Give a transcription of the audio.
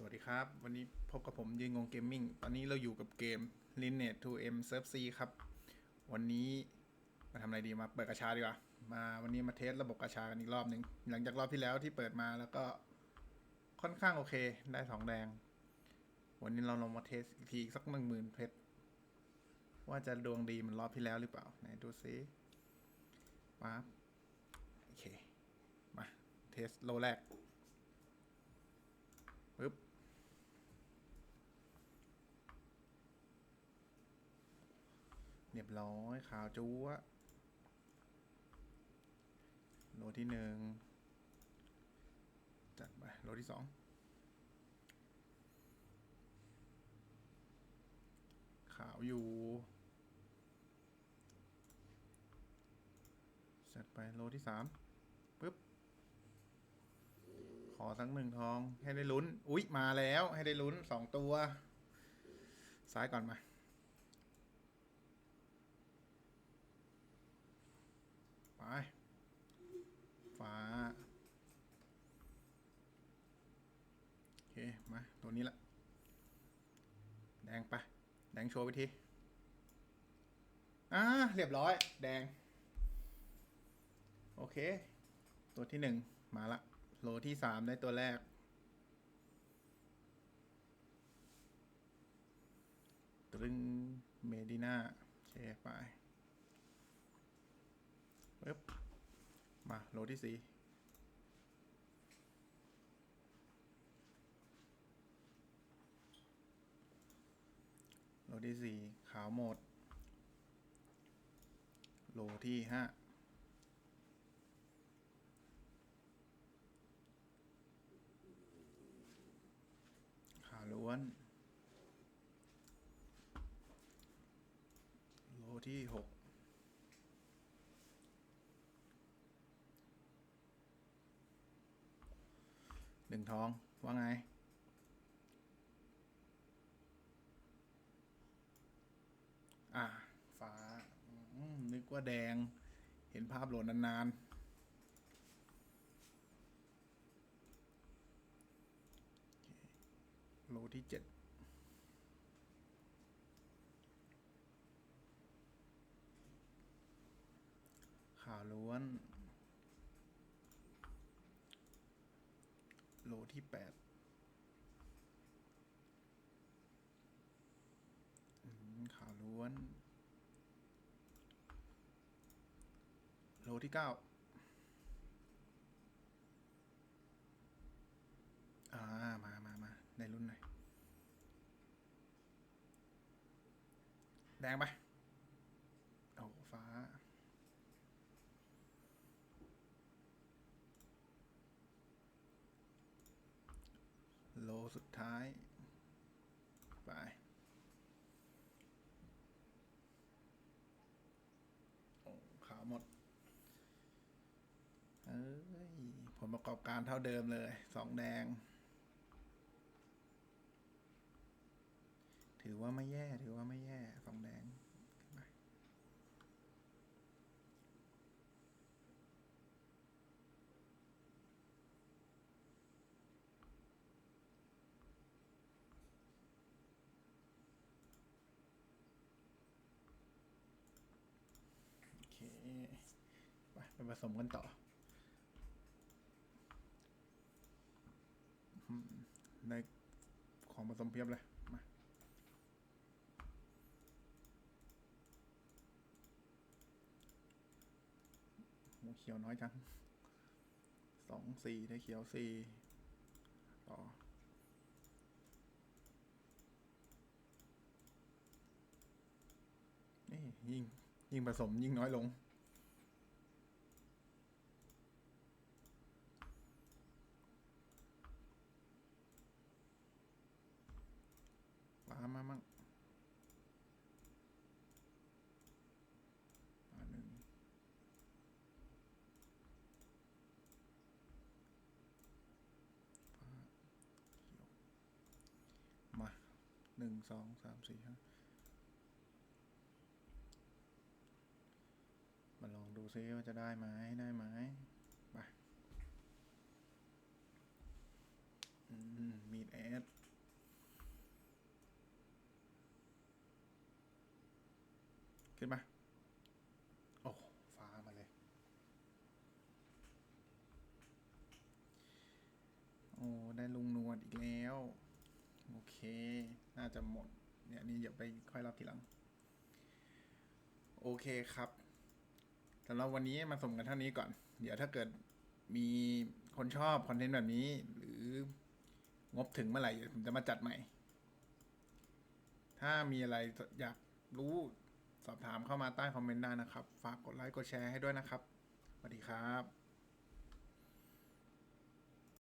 สวัสดีครับ วันนี้พบกับผมยืนงงเกมมิ่งตอนนี้เราอยู่กับเกม Lineage 2M Surf C ครับ วันนี้มาทำอะไรดีมาเปิดกระชาดีกว่า มาวันนี้มาเทสระบบกระชากันอีกรอบหนึ่งหลังจากรอบที่แล้วที่เปิดมาแล้วก็ค่อนข้างโอเค ได้สองแดง วันนี้เราลองมาเทสอีกทีอีกสักหนึ่งหมื่นเพชรว่าจะดวงดีเหมันรอบที่แล้วหรือเปล่าไหนดูซิปั๊บโอเค มาเทสโลแรก ปึ๊บ เรียบร้อยขาวจู๊วะโลที่หนึ่งจัดไปโลที่สองขาวอยู่จัดไปโลที่สามปึ๊บ ขอทั้งหนึ่งทองให้ได้ลุ้น อุ๊ย มาแล้วให้ได้ลุ้นสองตัว ซ้ายก่อนมา ไป ฟ้า โอเค มา ตัวนี้ละ แดงไปแดงโชว์ไปที อ่า เรียบร้อย แดง โอเค ตัวที่หนึ่งมาละ โลที่สามได้ตัวแรก ตรึงเมดิน่าโอเค ไปปึ๊บ มาโลที่สี่โลที่สี่ขาวหมดโลที่ห้าขาล้วน โลที่หก หนึ่งทอง ว่าไง อะ ฟ้า นึกว่าแดง เห็นภาพโหลดนานๆโลที่เจ็ด ขาวล้วน โลที่แปดขาวล้วน โลที่เก้าอ่า มามามาในรุ่นไหนอย แดงไป โอ้โหฟ้า โล สุดท้าย ไป โอ้ขาวหมด เอ้ย ผลประกอบการเท่าเดิมเลย สองแดง ถือว่าไม่แย่ ถือว่าไม่แย่ สองแดงขึ้นไปโอเค ไปผสมกันต่อ ในของผสมเพียบเลย มาโหเขียวน้อยจัง สองสี่ได้เขียวสี่ต่อนี่ยิ่ง ยิ่งผสมยิ่งน้อยลง หนึ่งสองสามสี่ห้ามาลองดูซิว่าจะได้ไหมได้ไหมไปมีแอดขึ้นมา โอ้ฟ้ามาเลย โอ้ ได้ลุงนวดอีกแล้ว โอเค น่าจะหมด เนี่ยนี่อย่าไปค่อยรับทีหลัง โอเคครับสำหรับวันนี้มาส่งกันเท่านี้ก่อน เดี๋ยวถ้าเกิดมีคนชอบคอนเทนต์แบบนี้ หรืองบถึงเมื่อไหร่เดี๋ยวผมจะมาจัดใหม่ ถ้ามีอะไรอยากรู้สอบถามเข้ามาใต้คอมเมนต์ได้นะครับ ฝากกดไลค์กดแชร์ให้ด้วยนะครับสวัสดีครับ